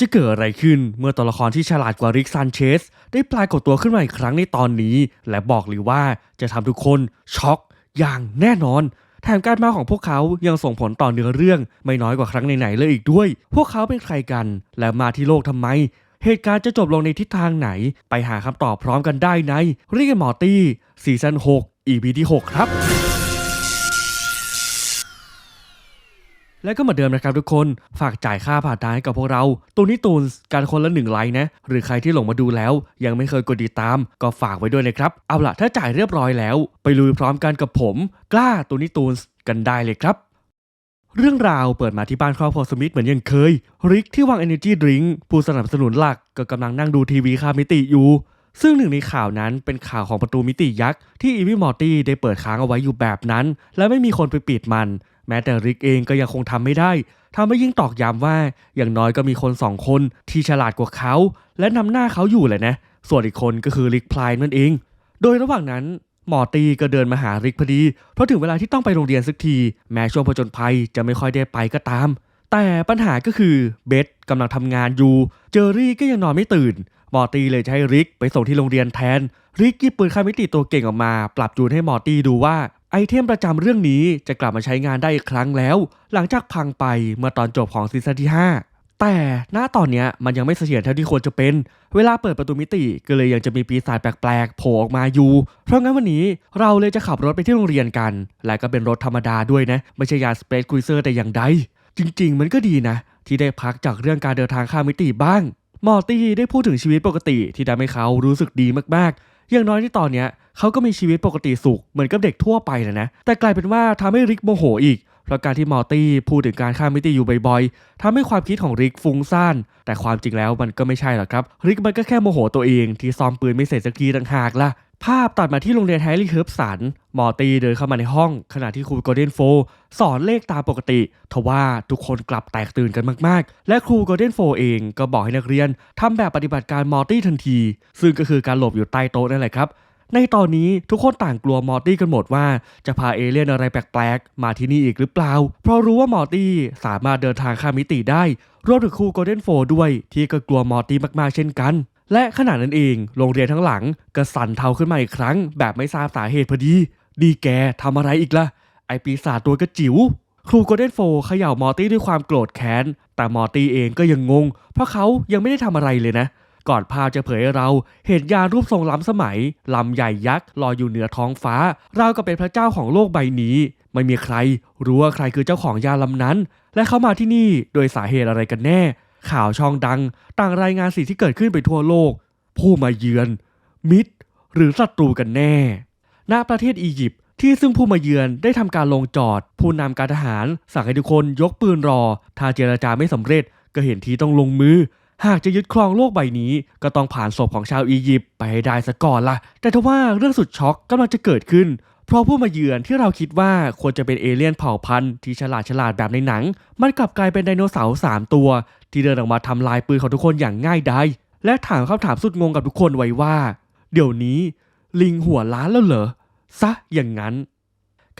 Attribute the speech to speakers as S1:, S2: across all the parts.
S1: จะเกิดอะไรขึ้นเมื่อตัวละครที่ฉลาดกว่าริกซานเชสได้ปรากฏตัวขึ้นมาอีกครั้งในตอนนี้ และบอกเลยว่าจะทำทุกคนช็อกอย่างแน่นอนแถมการมาของพวกเขายังส่งผลต่อเนื้อเรื่อง ไม่น้อยกว่าครั้งไหนๆเลยอีกด้วย พวกเขาเป็นใครกัน และมาที่โลกทำไม เหตุการณ์จะจบลงในทิศทางไหน ไปหาคำตอบพร้อมกันได้ในเรียกมอร์ตี้ซีซั่น6 EP ที่ 6 ครับ และก็เหมาเดิมนะครับทุกคนฝากจ่ายค่าผ่านทางให้กับพวกเรา ตูนี้ตูนส์การคนละหนึ่งไลค์นะ หรือใครที่หลงมาดูแล้ว ยังไม่เคยกดติดตาม ก็ฝากไว้ด้วยนะครับ เอาล่ะถ้าจ่ายเรียบร้อยแล้ว ไปลุยพร้อมกันกับผม กล้าตูนี้ตูนส์กันได้เลยครับเรื่องราวเปิดมาที่บ้านครอบครัวสมิธเหมือนยังเคย ริกที่วาง Energy Drink ผู้สนับสนุนหลักก็กำลังนั่งดูทีวีข้ามมิติอยู่ ซึ่งหนึ่งในข่าวนั้นเป็นข่าวของประตูมิติยักษ์ที่อีวิมอร์ตี้ได้เปิดค้างเอาไว้อยู่แบบนั้น และไม่มีคนไปปิดมัน แม้แต่ริกเองก็ยังคงทำไม่ได้ทำให้ยิ่งตอกย้ำว่าอย่างน้อยก็มีคนสองคนที่ฉลาดกว่าเขา และนำหน้าเขาอยู่แหละนะ ส่วนอีกคนก็คือริกพลายนั่นเอง โดยระหว่างนั้นหมอตีก็เดินมาหาริกพอดี เพราะถึงเวลาที่ต้องไปโรงเรียนสักที แม้ช่วงผจญภัยจะไม่ค่อยได้ไปก็ตาม แต่ปัญหาก็คือเบสกำลังทำงานอยู่ เจอรี่ก็ยังนอนไม่ตื่น หมอตีเลยให้ริกไปส่งที่โรงเรียนแทน ริกหยิบปืนคามิติตัวเก่งออกมา ปรับจูนให้หมอตีดูว่า ไอเทมประจำเรื่องนี้จะกลับมาใช้งานได้อีกครั้งแล้ว หลังจากพังไปเมื่อตอนจบของซีซั่นที่ 5 แต่ณตอนเนี้ยมันยังไม่เสถียรเท่าที่ควรจะเป็น เวลาเปิดประตูมิติก็เลยยังจะมีปีศาจแปลกๆโผล่ออกมาอยู่ เพราะงั้นวันนี้เราเลยจะขับรถไปที่โรงเรียนกัน และก็เป็นรถธรรมดาด้วยนะ ไม่ใช่ยานสเปซครูเซอร์แต่อย่างใด จริง ๆ มันก็ดีนะ ที่ได้พักจากเรื่องการเดินทางข้ามมิติบ้าง มอร์ตี้ได้พูดถึงชีวิตปกติที่ทำให้เขารู้สึกดีมากๆ อย่างน้อยที่ตอนเนี้ย เขาก็มีชีวิตปกติสุขเหมือนกับเด็กทั่วไปนะนะ แต่กลายเป็นว่าทำให้ริกโมโหอีก เพราะการที่มอร์ตี้พูดถึงการข้ามิติอยู่บ่อยๆทำให้ความคิดของริกฟุ้งซ่าน แต่ความจริงแล้วมันก็ไม่ใช่หรอกครับ ริกมันก็แค่โมโหตัวเองที่ซ้อมปืนไม่เสร็จสักทีต่างหากล่ะภาพตัดมาที่โรงเรียนแฮร์รี่เฮิร์บสันมอร์ตี้เดินเข้ามาในห้อง ขณะที่ครูโกลเด้นโฟสอนเลขตามปกติ ทว่าทุกคนกลับแตกตื่นกันมากๆ และครูโกลเด้นโฟเองก็บอกให้นักเรียนทำแบบปฏิบัติการมอร์ตี้ทันที ซึ่งก็คือการหลบอยู่ใต้โต๊ะนั่นแหละครับ ในตอนนี้ทุกคนต่างกลัวมอร์ตี้กันหมดว่าจะพาเอเลี่ยนอะไรแปลกๆ มาที่นี่อีกหรือเปล่า เพราะรู้ว่ามอร์ตี้สามารถเดินทางข้ามมิติได้ รวมถึงครูโกลเด้นโฟด้วยที่ก็กลัวมอร์ตี้มากๆเช่นกัน และขณะนั้นเอง โรงเรียนทั้งหลังก็สั่นเทาขึ้นมาอีกครั้ง แบบไม่ทราบสาเหตุพอดี ดีแกทำอะไรอีกล่ะ ไอปีศาจตัวกระจิ๋วครูโกลเด้นโฟเขย่ามอร์ตี้ด้วยความโกรธแค้น แต่มอร์ตี้เองก็ยังงง เพราะเขายังไม่ได้ทำอะไรเลยนะ ก่อนภาพจะเผยให้เราเห็นยานรูปทรงล้ำสมัย ลำใหญ่ยักษ์ลอยอยู่เหนือท้องฟ้า ราวกับเป็นพระเจ้าของโลกใบนี้ ไม่มีใคร รู้ว่าใครคือเจ้าของยานลำนั้น และเขามาที่นี่โดยสาเหตุอะไรกันแน่ ข่าวช่องดัง ต่างรายงานสิ่งที่เกิดขึ้นไปทั่วโลก ผู้มาเยือน มิตร หรือศัตรูกันแน่ ณประเทศอียิปต์ที่ซึ่งผู้มาเยือนได้ทำการลงจอด ผู้นำการทหารสั่งให้ทุกคนยกปืนรอ ถ้าเจรจาไม่สำเร็จก็เห็นทีต้องลงมือ หากจะยึดครองโลกใบนี้ ก็ต้องผ่านศพของชาวอียิปต์ไปให้ได้ซะก่อนล่ะ แต่ทว่าเรื่องสุดช็อกกำลังจะเกิดขึ้น เพราะผู้มาเยือนที่เราคิดว่าควรจะเป็นเอเลี่ยนเผ่าพันธุ์ที่ฉลาดฉลาดแบบในหนัง มันกลับกลายเป็นไดโนเสาร์สามตัว ที่เดินออกมาทำลายปืนของทุกคนอย่างง่ายดายและถามคำถามสุดงงกับทุกคนไว้ว่า เดี๋ยวนี้ ลิงหัวล้านแล้วเหรอซะอย่างนั้น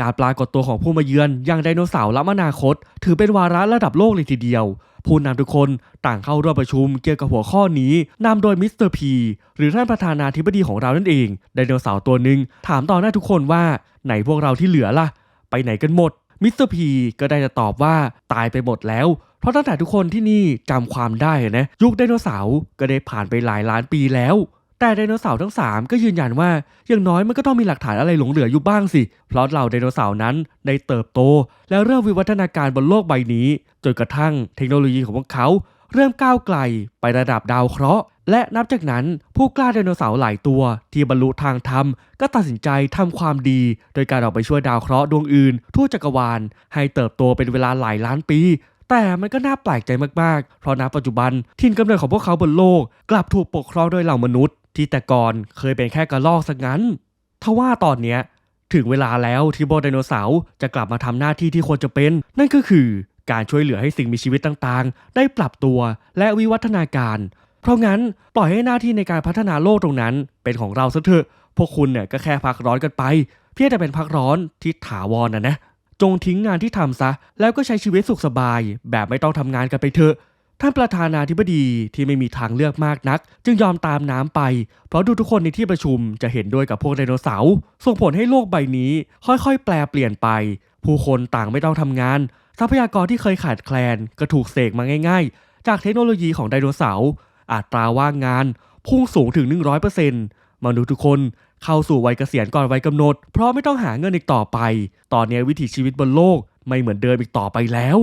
S1: การปรากฏตัวของผู้มาเยือนอย่างไดโนเสาร์ล้ำอนาคต ถือเป็นวาระระดับโลกเลยทีเดียว ผู้นำทุกคนต่างเข้าร่วมประชุมเกี่ยวกับหัวข้อนี้นำโดยมิสเตอร์พีหรือท่านประธานาธิบดีของเรานั่นเองไดโนเสาร์ตัวหนึ่งถามต่อหน้าทุกคนว่า ไหนพวกเราที่เหลือล่ะ ไปไหนกันหมดมิสเตอร์พีก็ได้จะตอบว่าตายไปหมดแล้ว เพราะตั้งแต่ทุกคนที่นี่จำความได้นะ ยุคไดโนเสาร์ก็ได้ผ่านไปหลายล้านปีแล้ว แต่ไดโนเสาร์ทั้ง 3 ก็ยืนยันว่า อย่างน้อยมันก็ต้องมีหลักฐานอะไรหลงเหลืออยู่บ้างสิ เพราะเหล่าไดโนเสาร์นั้นได้เติบโต และเริ่มวิวัฒนาการบนโลกใบนี้ จนกระทั่งเทคโนโลยีของพวกเขา เริ่มก้าวไกลไประดับดาวเคราะห์ และนับจากนั้นผู้กล้าไดโนเสาร์หลายตัว ที่บรรลุทางธรรม ก็ตัดสินใจทำความดี โดยการออกไปช่วยดาวเคราะห์ดวงอื่น ทั่วจักรวาล ให้เติบโตเป็นเวลาหลายล้านปีแต่มันก็น่าแปลกใจมากๆ เพราะณปัจจุบัน ถิ่นกำเนิดของพวกเขาบนโลก กลับถูกปกครองโดยเหล่ามนุษย์ ที่แต่ก่อนเคยเป็นแค่กระรอกซะงั้นทว่าตอนเนี้ยถึงเวลาแล้วที่โบไดโนเสาร์จะกลับมาทำหน้าที่ที่ควรจะเป็น นั่นก็คือการช่วยเหลือให้สิ่งมีชีวิตต่างๆ ได้ปรับตัวและวิวัฒนาการ เพราะงั้นปล่อยให้หน้าที่ในการพัฒนาโลกตรงนั้น เป็นของเราซะเถอะ พวกคุณเนี่ยก็แค่พักร้อนกันไป เพียงแต่เป็นพักร้อนที่ถาวรนะนะ จงทิ้งงานที่ทำซะ แล้วก็ใช้ชีวิตสุขสบาย แบบไม่ต้องทำงานกันไปเถอะ ท่านประธานาธิบดีที่ไม่มีทางเลือกมากนัก จึงยอมตามน้ำไป เพราะดูทุกคนในที่ประชุมจะเห็นด้วยกับพวกไดโนเสาร์ส่งผลให้โลกใบนี้ ค่อยๆ แปลเปลี่ยนไป ผู้คนต่างไม่ต้องทำงาน ทรัพยากรที่เคยขาดแคลนก็ถูกเสกมาง่าย ๆ จากเทคโนโลยีของไดโนเสาร์อัตราว่างงาน พุ่งสูงถึง 100%มนุษย์ทุกคนเข้าสู่วัยเกษียณก่อนวัยกำหนด เพราะไม่ต้องหาเงินอีกต่อไป ตอนนี้วิถีชีวิตบนโลกไม่เหมือนเดิมอีกต่อไปแล้ว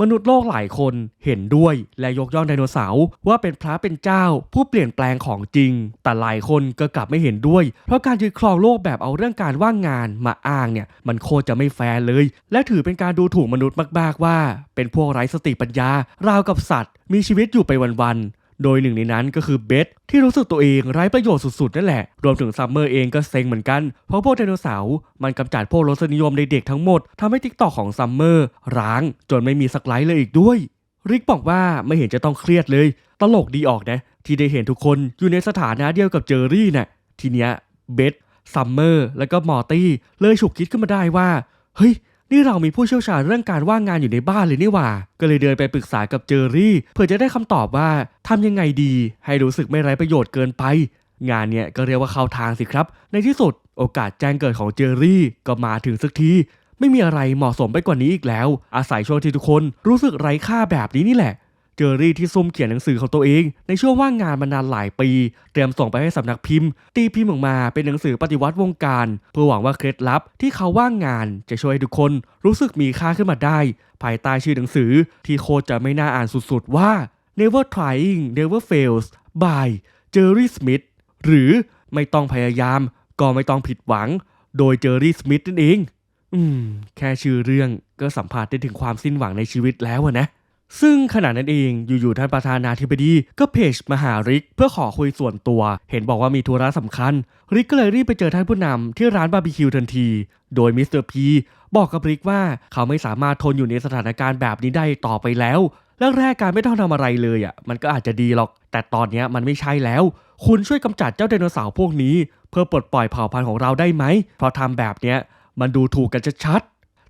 S1: มนุษย์โลกหลายคนเห็นด้วยและยกย่องไดโนเสาร์ว่าเป็นพระเป็นเจ้า ผู้เปลี่ยนแปลงของจริง แต่หลายคนก็กลับไม่เห็นด้วย เพราะการยึดครองโลกแบบเอาเรื่องการว่างงานมาอ้างเนี่ย มันโคตรจะไม่แฟร์เลย และถือเป็นการดูถูกมนุษย์มากๆว่า เป็นพวกไร้สติปัญญาราวกับสัตว์ มีชีวิตอยู่ไปวันๆ โดยหนึ่งในนั้นก็คือเบสที่รู้สึกตัวเองไร้ประโยชน์สุดๆนั่นแหละ รวมถึงซัมเมอร์เองก็เซ็งเหมือนกัน เพราะพวกไดโนเสาร์มันกำจัดพวกรสนิยมในเด็กทั้งหมดทำให้ทิกตอกของซัมเมอร์ร้าง จนไม่มีสักไลค์เลยอีกด้วย ริกบอกว่าไม่เห็นจะต้องเครียดเลย ตลกดีออกนะ ที่ได้เห็นทุกคนอยู่ในสถานะเดียวกับเจอรี่น่ะทีเนี้ยเบสซัมเมอร์แล้วก็มอร์ตี้เลยฉุกคิดขึ้นมาได้ว่าเฮ้ย นี่เรามีผู้เชี่ยวชาญเรื่องการว่างงานอยู่ในบ้านเลยนี่หว่า ก็เลยเดินไปปรึกษากับเจอรี่เพื่อจะได้คำตอบว่าทำยังไงดี ให้รู้สึกไม่ไร้ประโยชน์เกินไป งานเนี่ยก็เรียกว่าเข้าทางสิครับ ในที่สุดโอกาสแจ้งเกิดของเจอรี่ก็มาถึงสักทีไม่มีอะไรเหมาะสมไปกว่านี้อีกแล้ว อาศัยช่วงที่ทุกคนรู้สึกไร้ค่าแบบนี้นี่แหละ เจอรี่ที่ซุ่มเขียนหนังสือของตัวเอง ในช่วงว่างงานมานานหลายปี เตรียมส่งไปให้สำนักพิมพ์ ตีพิมพ์ออกมาเป็นหนังสือปฏิวัติวงการ เพื่อหวังว่าเคล็ดลับที่เขาว่างงานจะช่วยให้ทุกคนรู้สึกมีค่าขึ้นมาได้ ภายใต้ชื่อหนังสือที่โคตรจะไม่น่าอ่านสุดๆว่า Never Trying Never Fails by Jerry Smith หรือไม่ต้องพยายาม ก็ไม่ต้องผิดหวัง โดยเจอรี่สมิธนั่นเอง อืม แค่ชื่อเรื่องก็สัมผัสได้ถึงความสิ้นหวังในชีวิตแล้วนะ ซึ่งขณะนั้นเองอยู่ๆท่านประธานาธิบดีก็เพจมาหาริกเพื่อขอคุยส่วนตัว เห็นบอกว่ามีธุระสำคัญ ริกก็เลยรีบไปเจอท่านผู้นำที่ร้านบาร์บีคิวทันที โดยมิสเตอร์พีบอกกับริกว่าเขาไม่สามารถทนอยู่ในสถานการณ์แบบนี้ได้ต่อไปแล้วแรกๆการไม่ต้องทำอะไรเลยอะมันก็อาจจะดีหรอก แต่ตอนนี้มันไม่ใช่แล้ว คุณช่วยกำจัดเจ้าไดโนเสาร์พวกนี้ เพื่อปลดปล่อยเผ่าพันธุ์ของเราได้ไหมเพราะทำแบบเนี้ยมันดูถูกกันชัด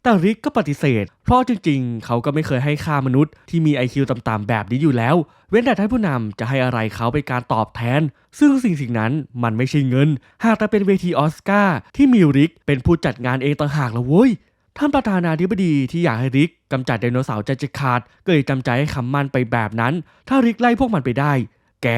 S1: แต่ริกก็ปฏิเสธ เพราะจริงๆ เขาก็ไม่เคยให้ค่ามนุษย์ที่มี IQ ต่ำๆแบบนี้อยู่แล้ว เว้นแต่ท่านผู้นำจะให้อะไรเขาเป็นการตอบแทน ซึ่งสิ่งสิ่งนั้นมันไม่ใช่เงิน หากแต่เป็นเวทีออสการ์ที่มีริกเป็นผู้จัดงานเองต่างหากละเว้ยท่านประธานาธิบดีที่อยากให้ริกกำจัดไดโนเสาร์ใจจะขาดก็เลยจำใจให้คำมั่นไปแบบนั้น ถ้าริกไล่พวกมันไปได้ แก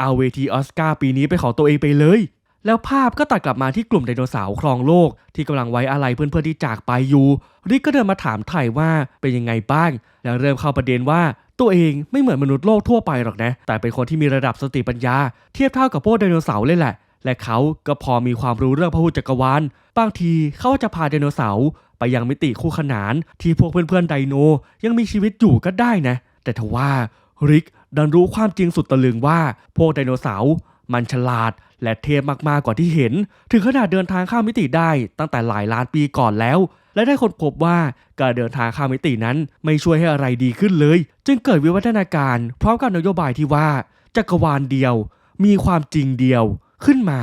S1: เอาเวทีออสการ์ปีนี้ไปของตัวเองไปเลย แล้วภาพก็ตัดกลับมาที่กลุ่มไดโนเสาร์ครองโลก ที่กำลังไว้อะไรเพื่อนๆที่จากไปอยู่ริกก็เดินมาถามไถ่ว่าเป็นยังไงบ้าง แล้วเริ่มเข้าประเด็นว่าตัวเองไม่เหมือนมนุษย์โลกทั่วไปหรอกนะ แต่เป็นคนที่มีระดับสติปัญญา เทียบเท่ากับพวกไดโนเสาร์เลยแหละ และเขาก็พอมีความรู้เรื่องพระพุทธจักรวาลบางทีเขาจะพาไดโนเสาร์ไปยังมิติคู่ขนาน ที่พวกเพื่อนๆไดโน ยังมีชีวิตอยู่ก็ได้นะ แต่ทว่าริกดันรู้ความจริงสุดตะลึงว่าพวกไดโนเสาร์ มันฉลาดและเทพมากๆกว่าที่เห็น ถึงขนาดเดินทางข้ามมิติได้ตั้งแต่หลายล้านปีก่อนแล้ว และได้คนพบว่าการเดินทางข้ามมิตินั้นไม่ช่วยให้อะไรดีขึ้นเลย จึงเกิดวิวัฒนาการพร้อมกับนโยบายที่ว่า จักรวาลเดียว มีความจริงเดียวขึ้นมา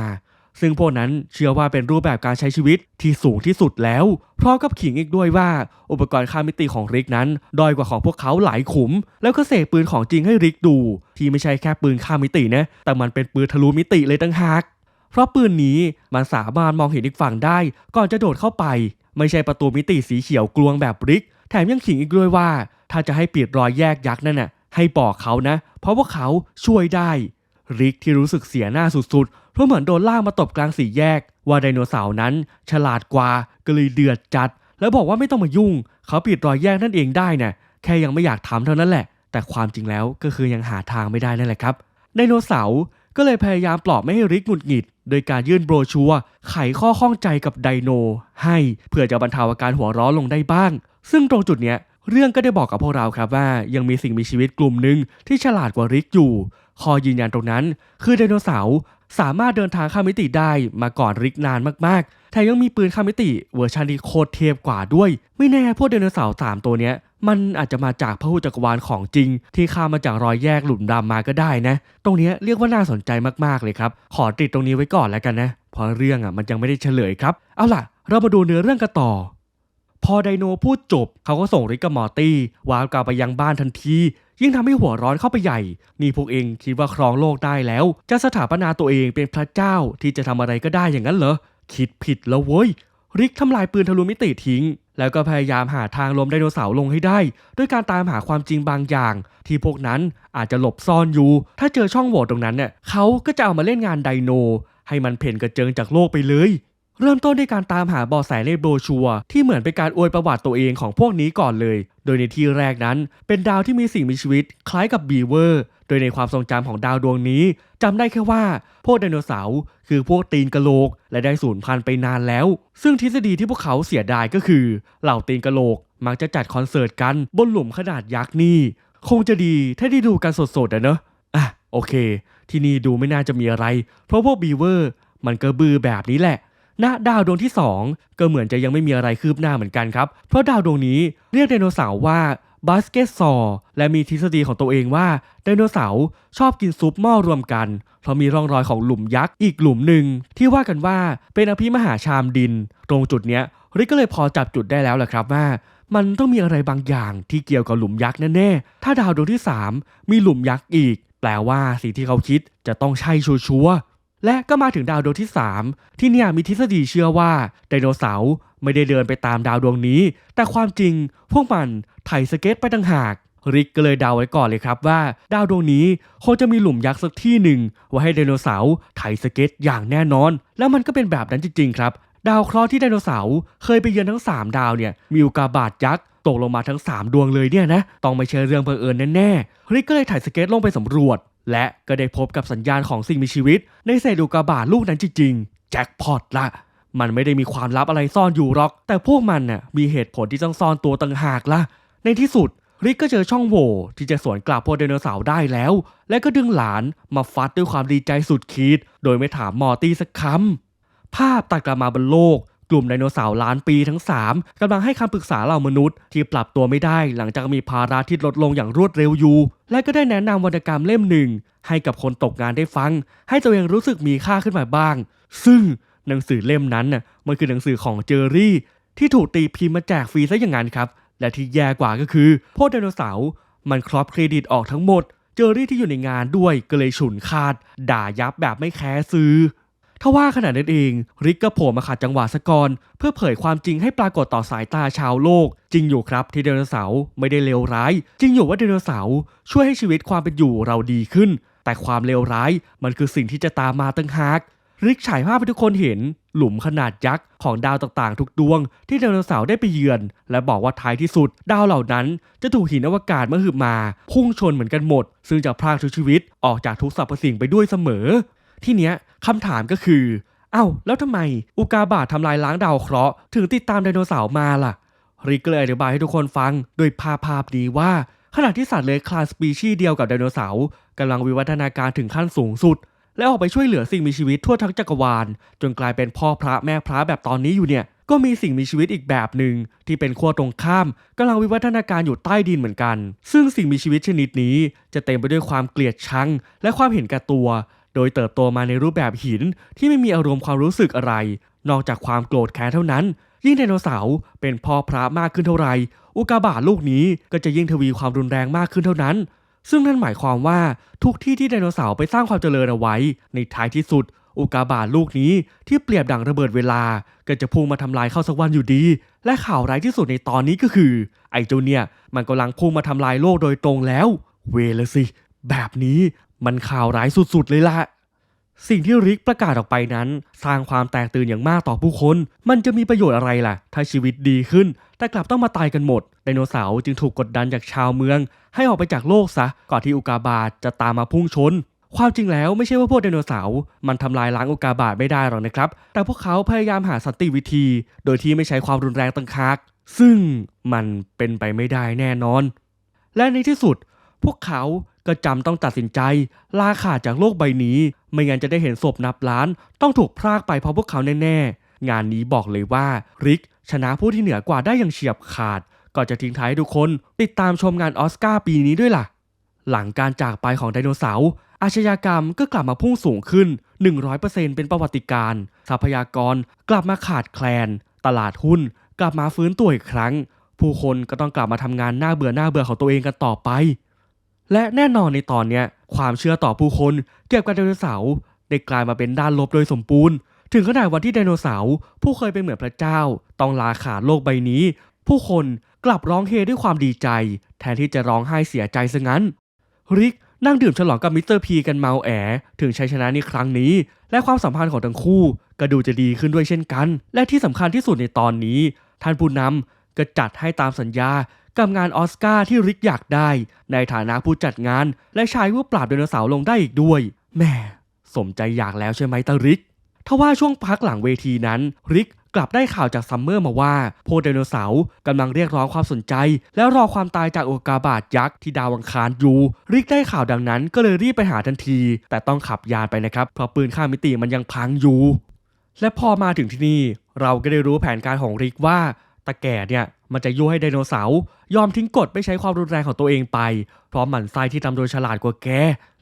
S1: ซึ่งพวกนั้นเชื่อว่าเป็นรูปแบบการใช้ชีวิตที่สูงที่สุดแล้ว พร้อมกับขิงอีกด้วยว่า อุปกรณ์ข้ามมิติของริกนั้นด้อยกว่าของพวกเขาหลายขุม แล้วก็เสกปืนของจริงให้ริกดู ที่ไม่ใช่แค่ปืนข้ามมิตินะ แต่มันเป็นปืนทะลุมิติเลยตั้งหาก เพราะปืนนี้มันสามารถมองเห็นอีกฝั่งได้ ก่อนจะโดดเข้าไป ไม่ใช่ประตูมิติสีเขียวกลวงแบบริก แถมยังขิงอีกด้วยว่า ถ้าจะให้ปิดรอยแยกยักษ์นั่นน่ะให้บอกเขานะ เพราะว่าเขาช่วยได้ ริกที่รู้สึกเสียหน้าสุดๆ เพราะเหมือนโดนล่ากมาตบกลางสี่แยก ว่าไดโนเสาร์นั้น ฉลาดกว่าก็เลยเดือดจัด แล้วบอกว่าไม่ต้องมายุ่ง เขาปิดรอยแยกนั่นเองได้นะแค่ยังไม่อยากทำเท่านั้นแหละ แต่ความจริงแล้วก็คือยังหาทางไม่ได้นั่นแหละครับไดโนเสาร์ก็เลยพยายามปลอบไม่ให้ริกหงุดหงิด โดยการยื่นโบรชัวร์ไขข้อข้องใจกับไดโน ให้เพื่อจะบรรเทาอาการหัวร้อนลงได้บ้าง ซึ่งตรงจุดเนี้ยเรื่องก็ได้บอกกับพวกเราครับว่ายังมีสิ่งมีชีวิตกลุ่มหนึ่งที่ฉลาดกว่าริกอยู่ ข้อยืนยันตรงนั้น คือไดโนเสาร์สามารถเดินทางข้ามมิติได้มาก่อนริกนานมากๆแถมยังมีปืนข้ามมิติเวอร์ชันที่โคตรเทพกว่าด้วย ไม่แน่พวกไดโนเสาร์สามตัวเนี้ยมันอาจจะมาจากพระหุจักรวาลของจริง ที่ข้ามมาจากรอยแยกหลุมดำมาก็ได้นะ ตรงนี้เรียกว่าน่าสนใจมากๆเลยครับ ขอติดตรงนี้ไว้ก่อนแล้วกันนะเพราะเรื่องอะมันยังไม่ได้เฉลยครับ เอาล่ะ เรามาดูเนื้อเรื่องกันต่อ พอไดโนพูดจบเขาก็ส่งริกกับมอร์ตี้วาร์ปกลับไปยังบ้านทันที ยิ่งทำให้หัวร้อนเข้าไปใหญ่ นี่พวกเองคิดว่าครองโลกได้แล้ว จะสถาปนาตัวเองเป็นพระเจ้าที่จะทำอะไรก็ได้อย่างนั้นเหรอ คิดผิดแล้วเว้ย ริกทำลายปืนทะลุมิติทิ้ง แล้วก็พยายามหาทางล้มไดโนเสาร์ลงให้ได้ ด้วยการตามหาความจริงบางอย่าง ที่พวกนั้นอาจจะหลบซ่อนอยู่ ถ้าเจอช่องโหว่ตรงนั้นเนี่ยเขาก็จะเอามาเล่นงานไดโน ให้มันเพ่นกระเจิงจากโลกไปเลย เริ่มต้นด้วยการตามหาบาะแสในโบรชัวที่เหมือนเป็นการอวยประวัติตัวเองของพวกนี้ก่อนเลย โดยในที่แรกนั้น เป็นดาวที่มีสิ่งมีชีวิต คล้ายกับบีเวอร์ โดยในความทรงจำของดาวดวงนี้จำได้แค่ว่า พวกไดโนเสาร์คือพวกตีนกะโหลก และได้สูญพันธุ์ไปนานแล้ว ซึ่งทฤษฎีที่พวกเขาเสียดายก็คือ เหล่าตีนกะโหลก มักจะจัดคอนเสิร์ตกันบนหลุมขนาดยักษ์นี่คงจะดีถ้าได้ดูกันสดๆอะเนอะอะโอเค ที่นี่ดูไม่น่าจะมีอะไร เพราะพวกบีเวอร์มันก็บือแบบนี้แหละ ณดาวดวงที่ 2 ก็เหมือนจะยังไม่มีอะไรคืบหน้าเหมือนกันครับ เพราะดาวดวงนี้เรียกไดโนเสาร์ว่าบาสเกตซอร์และมีทฤษฎีของตัวเองว่าไดโนเสาร์ชอบกินซุปหม้อรวมกัน เพราะมีร่องรอยของหลุมยักษ์อีกหลุมหนึ่งที่ว่ากันว่าเป็นอภิมหาชามดิน ตรงจุดเนี้ยริกก็เลยพอจับจุดได้แล้วแหละครับว่า มันต้องมีอะไรบางอย่างที่เกี่ยวกับหลุมยักษ์แน่ๆถ้าดาวดวงที่ 3 มีหลุมยักษ์อีก แปลว่าสิ่งที่เขาคิดจะต้องใช่ชัวร์ และก็มาถึงดาวดวงที่ 3 ที่เนี่ยมีทฤษฎีเชื่อว่าไดโนเสาร์ไม่ได้เดินไปตามดาวดวงนี้ แต่ความจริงพวกมันไถสเก็ตไปต่างหาก ริกก็เลยเดาไว้ก่อนเลยครับว่า ดาวดวงนี้คงจะมีหลุมยักษ์สักที่หนึ่งไว้ให้ไดโนเสาร์ไถสเก็ตอย่างแน่นอน แล้วมันก็เป็นแบบนั้นจริงๆครับ ดาวเคราะห์ที่ไดโนเสาร์เคยไปเยือนทั้ง 3 ดาวเนี่ยมีอุกกาบาตยักษ์ตกลงมาทั้ง 3 ดวงเลยเนี่ยนะต้องไม่ใช่เรื่องบังเอิญแน่ๆริกก็เลยถ่ายสเก็ตลงไปสำรวจ และก็ได้พบกับสัญญาณของสิ่งมีชีวิต ในเศษอุกกาบาตลูกนั้นจริงๆ แจ็คพอตละ มันไม่ได้มีความลับอะไรซ่อนอยู่หรอก แต่พวกมันน่ะมีเหตุผลที่ต้องซ่อนตัวต่างหากล่ะในที่สุดริกก็เจอช่องโหว่ที่จะสวนกลับพวกไดโนเสาร์ได้แล้ว และก็ดึงหลานมาฟัดด้วยความดีใจสุดขีด โดยไม่ถามมอร์ตี้สักคำภาพตัดกลับมาบนโลก กลุ่มไดโนเสาร์ล้านปีทั้ง 3กำลังให้คำปรึกษาเหล่ามนุษย์ ที่ปรับตัวไม่ได้หลังจากมีภาระที่ลดลงอย่างรวดเร็วอยู่ และก็ได้แนะนำวรรณกรรมเล่มหนึ่ง ให้กับคนตกงานได้ฟัง ให้ตัวเองรู้สึกมีค่าขึ้นมาบ้าง ซึ่งหนังสือเล่มนั้นน่ะมันคือหนังสือของเจอรี่ ที่ถูกตีพิมพ์มาแจกฟรีซะอย่างนั้นครับและที่แย่กว่าก็คือพวกไดโนเสาร์มันครอบเครดิตออกทั้งหมด เจอรี่ที่อยู่ในงานด้วยก็เลยฉุนขาด ด่ายับแบบไม่แคร์ซื้อ ทว่าขณะนั้นเอง ริกก็โผล่มาขัดจังหวะสะกอนเพื่อเผยความจริงให้ปรากฏต่อสายตาชาวโลก จริงอยู่ครับที่ไดโนเสาร์ไม่ได้เลวร้าย จริงอยู่ว่าไดโนเสาร์ช่วยให้ชีวิตความเป็นอยู่เราดีขึ้น แต่ความเลวร้ายมันคือสิ่งที่จะตามมาตั้งหากริกฉายภาพให้ทุกคนเห็น หลุมขนาดยักษ์ของดาวต่างๆ ทุกดวง ที่ไดโนเสาร์ได้ไปเยือน และบอกว่าท้ายที่สุด ดาวเหล่านั้นจะถูกหินอวกาศมหึมา พุ่งชนเหมือนกันหมด ซึ่งจะพรากทุกชีวิตออกจากทุกสรรพสิ่งไปด้วยเสมอ ที่เนี้ยคำถามก็คือเอ้าแล้วทำไมอุกาบาตทำลายล้างดาวเคราะห์ถึงติดตามไดโนเสาร์มาล่ะริกก็เลยอธิบายให้ทุกคนฟังโดยภาพภาพนี้ว่าขณะที่สัตว์เลื้อยคลานสปีชีส์เดียวกับไดโนเสาร์กำลังวิวัฒนาการถึงขั้นสูงสุด และออกไปช่วยเหลือสิ่งมีชีวิตทั่วทั้งจักรวาล จนกลายเป็นพ่อพระแม่พระแบบตอนนี้อยู่เนี่ย ก็มีสิ่งมีชีวิตอีกแบบหนึ่งที่เป็นขั้วตรงข้ามกำลังวิวัฒนาการอยู่ใต้ดินเหมือนกัน ซึ่งสิ่งมีชีวิตชนิดนี้จะเต็มไปด้วยความเกลียดชังและความเห็นแก่ตัว โดยเติบโตมาในรูปแบบหินที่ไม่มีอารมณ์ความรู้สึกอะไร นอกจากความโกรธแค้นเท่านั้น ยิ่งไดโนเสาร์เป็นพ่อพระมากขึ้นเท่าไหร่อุกาบาตลูกนี้ก็จะยิ่งทวีความรุนแรงมากขึ้นเท่านั้น ซึ่งนั่นหมายความว่าทุกที่ที่ไดโนเสาร์ไปสร้างความเจริญเอาไว้ ในท้ายที่สุด อุกาบาตลูกนี้ที่เปรียบดังระเบิดเวลา ก็จะพุ่งมาทำลายเข้าสักวันอยู่ดี และข่าวร้ายที่สุดในตอนนี้ก็คือ ไอเจ้าเนี่ยมันกำลังพุ่งมาทำลายโลกโดยตรงแล้ว เวลสิแบบนี้ มันข่าวร้ายสุดๆเลยล่ะสิ่งที่ริกประกาศออกไปนั้น สร้างความแตกตื่นอย่างมากต่อผู้คน มันจะมีประโยชน์อะไรล่ะ ถ้าชีวิตดีขึ้น แต่กลับต้องมาตายกันหมด ไดโนเสาร์จึงถูกกดดันจากชาวเมือง ให้ออกไปจากโลกซะ ก่อนที่อุกาบาตจะตามมาพุ่งชน ความจริงแล้วไม่ใช่ว่าพวกไดโนเสาร์มันทำลายล้างอุกาบาตไม่ได้หรอกนะครับ แต่พวกเขาพยายามหาสันติวิธี โดยที่ไม่ใช้ความรุนแรงต่างหาก ซึ่งมันเป็นไปไม่ได้แน่นอน และในที่สุด พวกเขา ก็จำต้องตัดสินใจลาขาดจากโลกใบนี้ ไม่งั้นจะได้เห็นศพนับล้าน ต้องถูกพรากไปเพราะพวกเขาแน่ๆ งานนี้บอกเลยว่าริกชนะผู้ที่เหนือกว่าได้อย่างเฉียบขาด ก่อนจะทิ้งท้ายทุกคนติดตามชมงานออสการ์ปีนี้ด้วยล่ะ หลังการจากไปของไดโนเสาร์อาชญากรรมก็กลับมาพุ่งสูงขึ้น 100%เป็นประวัติการ ทรัพยากรกลับมาขาดแคลน ตลาดหุ้นกลับมาฟื้นตัวอีกครั้ง ผู้คนก็ต้องกลับมาทำงานหน้าเบื่อหน้าเบื่อของตัวเองกันต่อไป และแน่นอนในตอนเนี้ยความเชื่อต่อผู้คนเกี่ยวกับไดโนเสาร์ได้กลายมาเป็นด้านลบโดยสมบูรณ์ ถึงขนาดวันที่ไดโนเสาร์ผู้เคยเป็นเหมือนพระเจ้า ต้องลาขาดโลกใบนี้ ผู้คนกลับร้องเฮด้วยความดีใจ แทนที่จะร้องไห้เสียใจซะงั้น ริกนั่งดื่มฉลองกับมิสเตอร์พีกันเมาแอ ถึงชัยชนะในครั้งนี้ และความสัมพันธ์ของทั้งคู่ก็ดูจะดีขึ้นด้วยเช่นกัน และที่สำคัญที่สุดในตอนนี้ ท่านผู้นำก็จัดให้ตามสัญญา กับงานออสการ์ที่ริกอยากได้ ในฐานะผู้จัดงาน และชายผู้ปราบไดโนเสาร์ลงได้อีกด้วยแม่สมใจอยากแล้วใช่ไหมตาริกทว่าช่วงพักหลังเวทีนั้น ริกกลับได้ข่าวจากซัมเมอร์มาว่าพไดโนเสาร์กำลังเรียกร้องความสนใจ และรอความตายจากโอกาบาตยักษ์ที่ดาวังคารอยู่ ริกได้ข่าวดังนั้นก็เลยรีบไปหาทันที แต่ต้องขับยานไปนะครับ เพราะปืนข้ามมิติมันยังพังอยู่ และพอมาถึงที่นี่ เราก็ได้รู้แผนการของริกว่าตาแก่เนี่ย มันจะยั่วให้ไดโนเสาร์ยอมทิ้งกฎไม่ใช้ความรุนแรงของตัวเองไป เพราะหมั่นไส้ที่ทำโดยฉลาดกว่าแก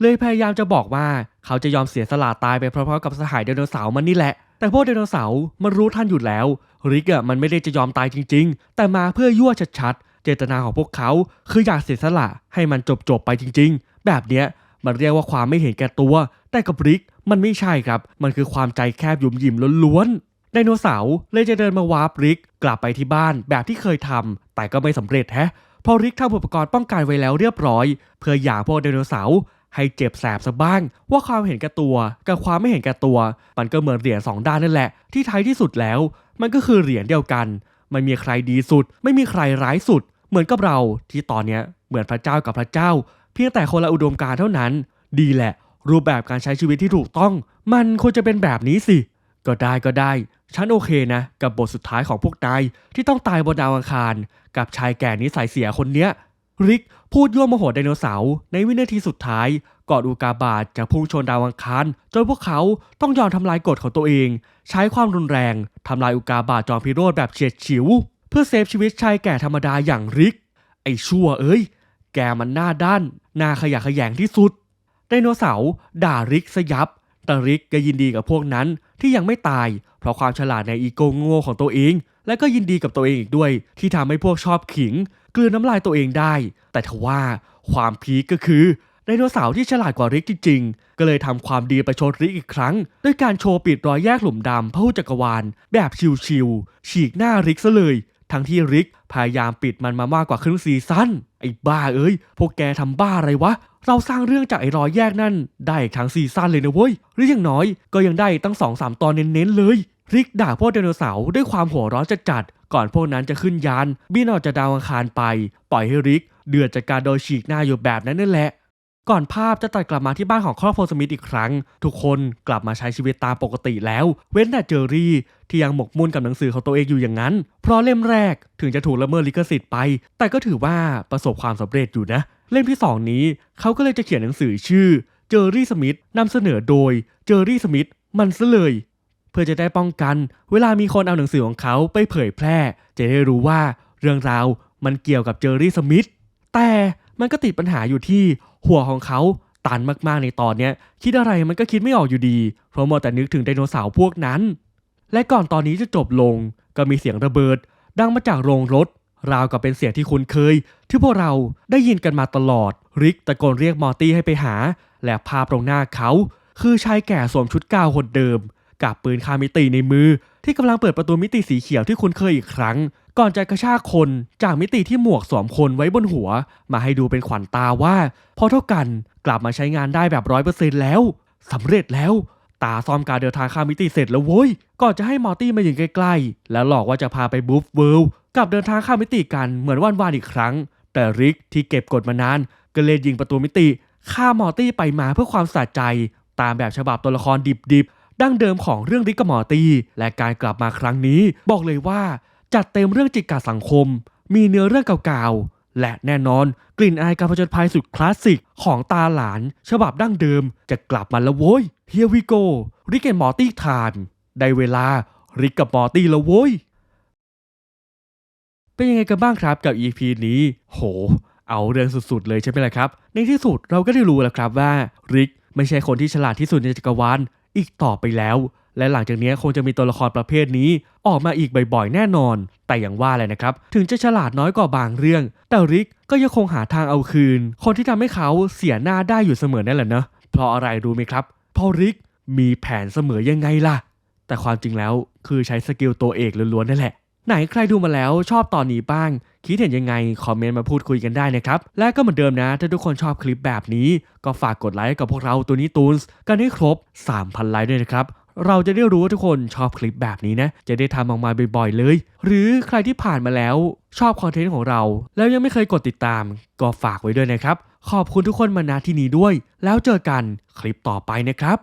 S1: เลยพยายามจะบอกว่าเขาจะยอมเสียสละตายไปพร้อมๆกับสหายไดโนเสาร์มันนี่แหละ แต่พวกไดโนเสาร์มันรู้ทันอยู่แล้ว ริกอะมันไม่ได้จะยอมตายจริง ๆ แต่มาเพื่อยั่วชัดๆ เจตนาของพวกเขาคืออยากเสียสละให้มันจบๆไปจริง ๆ แบบเนี้ยมันเรียกว่าความไม่เห็นแก่ตัว แต่กับริกมันไม่ใช่ครับ มันคือความใจแคบหยุมหยิมล้วนๆ ไดโนเสาร์เลยจะเดินมาวาร์ปริก กลับไปที่บ้านแบบที่เคยทำแต่ก็ไม่สำเร็จแฮะเพราะริกทำอุปกรณ์ป้องกันไว้แล้วเรียบร้อย เพื่ออย่างพวกไดโนเสาร์ให้เจ็บแสบซะบ้าง ว่าความเห็นแก่ตัว กับความไม่เห็นแก่ตัว มันก็เหมือนเหรียญสองด้านนั่นแหละ ที่ท้ายที่สุดแล้ว มันก็คือเหรียญเดียวกันไม่มีใครดีสุด ไม่มีใครร้ายสุด เหมือนกับเราที่ตอนเนี้ยเหมือนพระเจ้ากับพระเจ้า เพียงแต่คนละอุดมการเท่านั้น ดีแหละ รูปแบบการใช้ชีวิตที่ถูกต้อง มันควรจะเป็นแบบนี้สิ ก็ได้ก็ได้ ฉันโอเคนะ กับบทสุดท้ายของพวกนายที่ต้องตายบนดาวอังคาร กับชายแก่นิสัยเสียคนเนี้ย ริกพูดยั่วโมโหไดโนเสาร์ในวินาทีสุดท้ายก่อนอุกาบาตจะพุ่งชนดาวอังคารจนพวกเขาต้องยอมทำลายกฎของตัวเอง ใช้ความรุนแรงทำลายอุกาบาตจอมพิโรธแบบเฉียดฉิว เพื่อเซฟชีวิตชายแก่ธรรมดาอย่างริก ไอชั่วเอ้ย แกมันหน้าด้านหน้าขยะแขยงที่สุดไดโนเสาร์ด่าริกสยับแต่ริกก็ยินดีกับพวกนั้น ที่ยังไม่ตาย เพราะความฉลาดในอีโก้โง่ของตัวเอง และก็ยินดีกับตัวเองอีกด้วย ที่ทำให้พวกชอบขิง กลืนน้ำลายตัวเองได้ แต่ทว่าความพีคก็คือไดโนเสาร์ที่ฉลาดกว่าริกจริงๆ ก็เลยทำความดีไปชดริกอีกครั้ง ด้วยการโชว์ปิดรอยแยกหลุมดำพระหุจักรวาล แบบชิวๆฉีกหน้าริกซะเลย ทั้งที่ริกพยายามปิดมันมามากกว่าครึ่งซีซั่นไอ้บ้าเอ้ย พวกแกทำบ้าอะไรวะ เราสร้างเรื่องจากไอ้รอยแยกนั่น ได้อีกทั้งซีซั่นเลยนะเว้ย หรืออย่างน้อยก็ยังได้ตั้งสองสามตอนเน้นๆเลย ริกด่าพวกไดโนเสาร์ด้วยความหัวร้อนจัดๆก่อนพวกนั้นจะขึ้นยานบินออกจากดาวอังคารไป ปล่อยให้ริกเดือดจากการโดนฉีกหน้าอยู่แบบนั้นนั่นแหละ ก่อนภาพจะตัดกลับมาที่บ้านของครอบครัวสมิธอีกครั้ง ทุกคนกลับมาใช้ชีวิตตามปกติแล้ว เว้นแต่เจอรี่ ที่ยังหมกมุ่นกับหนังสือของตัวเองอยู่อย่างนั้น เพราะเล่มแรกถึงจะถูกละเมิดลิขสิทธิ์ไป แต่ก็ถือว่าประสบความสำเร็จอยู่นะ เล่มที่สองนี้เขาก็เลยจะเขียนหนังสือชื่อเจอรี่สมิธนำเสนอโดยเจอรี่สมิธมันซะเลย เพื่อจะได้ป้องกัน เวลามีคนเอาหนังสือของเขาไปเผยแพร่ จะได้รู้ว่าเรื่องราวมันเกี่ยวกับเจอรี่สมิธแต่มันก็ติดปัญหาอยู่ที่ หัวของเขาตันมากๆในตอนเนี้ยคิดอะไรมันก็คิดไม่ออกอยู่ดี เพราะมัวแต่นึกถึงไดโนเสาร์พวกนั้น และก่อนตอนนี้จะจบลงก็มีเสียงระเบิด ดังมาจากโรงรถ ราวกับเป็นเสียงที่คุ้นเคย ที่พวกเราได้ยินกันมาตลอด ริกตะโกนเรียกมอร์ตี้ให้ไปหา และภาพตรงหน้าเขา คือชายแก่สวมชุดกาวคนเดิม กับปืนคามิติในมือ ที่กำลังเปิดประตูมิติสีเขียวที่คุ้นเคยอีกครั้ง ก่อนจะกระชากคนจากมิติที่หมวกสวมคนไว้บนหัว มาให้ดูเป็นขวัญตาว่า พอเท่ากันกลับมาใช้งานได้แบบร้อยเปอร์เซ็นต์แล้วสำเร็จแล้ว ตาซ่อมการเดินทางข้ามมิติเสร็จแล้วโว้ยก่อนจะให้มอร์ตี้มายืนใกล้ๆ แล้วหลอกว่าจะพาไปบูฟเวิลด์กลับเดินทางข้ามมิติกันเหมือนวันวานอีกครั้ง แต่ริกที่เก็บกดมานานก็เลยยิงประตูมิติฆ่ามอร์ตี้ไปมาเพื่อความสะใจ ตามแบบฉบับตัวละครดิบ ดั้งเดิมของเรื่องริกกับมอร์ตีและการกลับมาครั้งนี้ บอกเลยว่า จัดเต็มเรื่องจิตกาสังคม มีเนื้อเรื่องเก่าๆ และแน่นอน กลิ่นอายการผจญภัยสุดคลาสสิกของตาหลาน ฉบับดั้งเดิมจะกลับมาแล้วโว้ย Here we go ริกแอนมอร์ตี้ทานได้เวลาริกกับมอร์ตี้แล้วโว้ยเป็นยังไงกันบ้างครับกับ EP นี้ โห เอาเรื่องสุดๆเลยใช่ไหมล่ะครับ ในที่สุดเราก็ได้รู้แล้วครับว่าริกไม่ใช่คนที่ฉลาดที่สุดในจักรวาล อีกต่อไปแล้ว และหลังจากนี้คงจะมีตัวละครประเภทนี้ ออกมาอีกบ่อยๆ แน่นอน แต่อย่างว่าเลยนะครับ ถึงจะฉลาดน้อยกว่าบางเรื่อง แต่ริกก็ยังคงหาทางเอาคืน คนที่ทำให้เขาเสียหน้าได้อยู่เสมอนั่นแหละเนะเพราะอะไรรู้ไหมครับเพราะริกมีแผนเสมอยังไงล่ะ แต่ความจริงแล้วคือใช้สกิลตัวเอกล้วนๆนั่นแหละ ไหนใครดูมาแล้วชอบตอนนี้บ้าง คิดเห็นยังไง คอมเมนต์มาพูดคุยกันได้นะครับ และก็เหมือนเดิมนะ ถ้าทุกคนชอบคลิปแบบนี้ ก็ฝากกดไลค์กับพวกเราตัวนี้ตูนส์กันให้ครบ 3,000 ไลค์ด้วยนะครับ เราจะได้รู้ว่าทุกคนชอบคลิปแบบนี้นะ จะได้ทำออกมาบ่อยๆเลย หรือใครที่ผ่านมาแล้วชอบคอนเทนต์ของเรา แล้วยังไม่เคยกดติดตาม ก็ฝากไว้ด้วยนะครับ ขอบคุณทุกคนมาณที่นี้ด้วย แล้วเจอกันคลิปต่อไปนะครับ